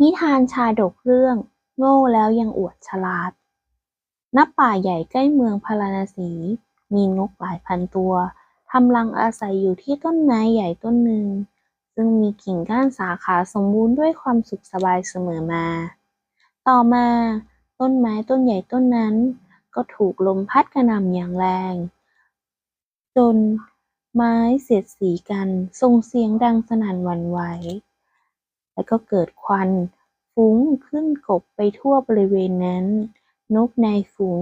นิทานชาดกเรื่อง โง่แล้วยังอวดฉลาด ณ ป่าใหญ่ใกล้เมืองพาราณสี มีนกหลายพันตัวทำรังอาศัยอยู่ที่ต้นไม้ใหญ่ต้นหนึ่ง ซึ่งมีกิ่งก้านสาขาสมบูรณ์ด้วยความสุขสบายเสมอมา ต่อมาต้นไม้ต้นใหญ่ต้นนั้น ก็ถูกลมพัดกระหน่ำอย่างแรง จนไม้เสียดสีกันส่งเสียงดังสนั่นหวั่นไหว แล้วก็เกิดควันฟุ้งขึ้นกบไปทั่วบริเวณนั้น นกในฝูง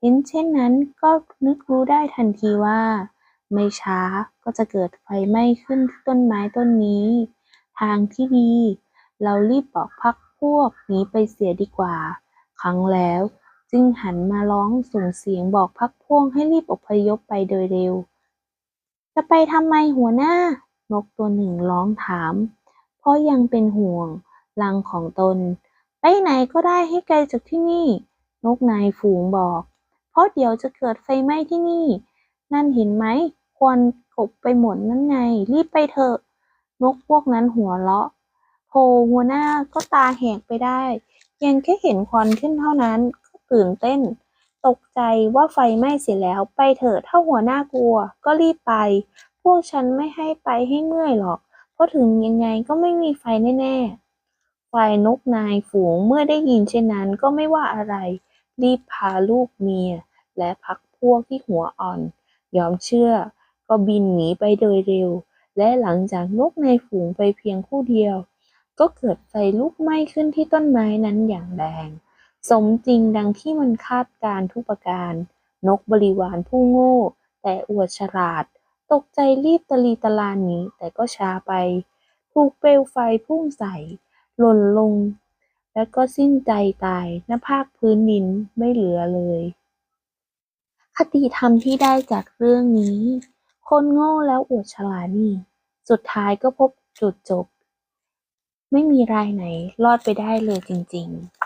เห็นเช่นนั้นก็นึกรู้ได้ทันทีว่า ไม่ช้าก็จะเกิดไฟไหม้ขึ้นที่ต้นไม้ต้นนี้ ทางที่ดี เรารีบบอกพักพวกหนีไปเสียดีกว่า ครั้งแล้วจึงหันมาร้องส่งเสียงบอกพักพวกให้รีบอพยพไปโดยเร็ว จะไปทำไมหัวหน้า นกตัวหนึ่งร้องถาม เพราะยังเป็นห่วงรังของตน ไปไหนก็ได้ให้ไกลจากที่นี่ นกนายฝูงบอก เพราะเดี๋ยวจะเกิดไฟไหม้ที่นี่ นั่นเห็นไหมควันกบไปหมดนั่นไง รีบไปเถอะ นกพวกนั้นหัวเราะโธ่หัวหน้าก็ตาแหกไปได้เพียงแค่เห็นควันขึ้นเท่านั้น ก็ตื่นเต้น ตกใจว่าไฟไหม้เสียแล้ว ไปเถอะถ้าหัวหน้ากลัว ก็รีบไป พวกฉันไม่ให้ไปให้เมื่อยหรอก ราะถึงยังไงก็ไม่มีไฟแน่ๆฝ่ายนกนายฝูงเมื่อได้ยินเช่นนั้นก็ไม่ว่าอะไร รีบพาลูกเมีย และพักพวกที่หัวอ่อน ยอมเชื่อ ก็บินหนีไปโดยเร็ว และหลังจากนกในฝูงไปเพียงคู่เดียว ก็เกิดไฟลุกไหม้ขึ้นที่ต้นไม้นั้นอย่างแรงสมจริงดังที่มันคาดการทุกประการ นกบริวารผู้โง่ แต่อวดฉลาด ตกใจรีบตะลีตะลานหนีแต่ก็ช้าไป ถูกเปลวไฟพุ่งใส่ หล่นลง แล้วก็สิ้นใจตายณภาคพื้นดินไม่เหลือเลย คติธรรมที่ได้จากเรื่องนี้ คนโง่แล้วอวดฉลาดนี่ สุดท้ายก็พบจุดจบ ไม่มีรายไหนรอดไปได้เลยจริง ๆ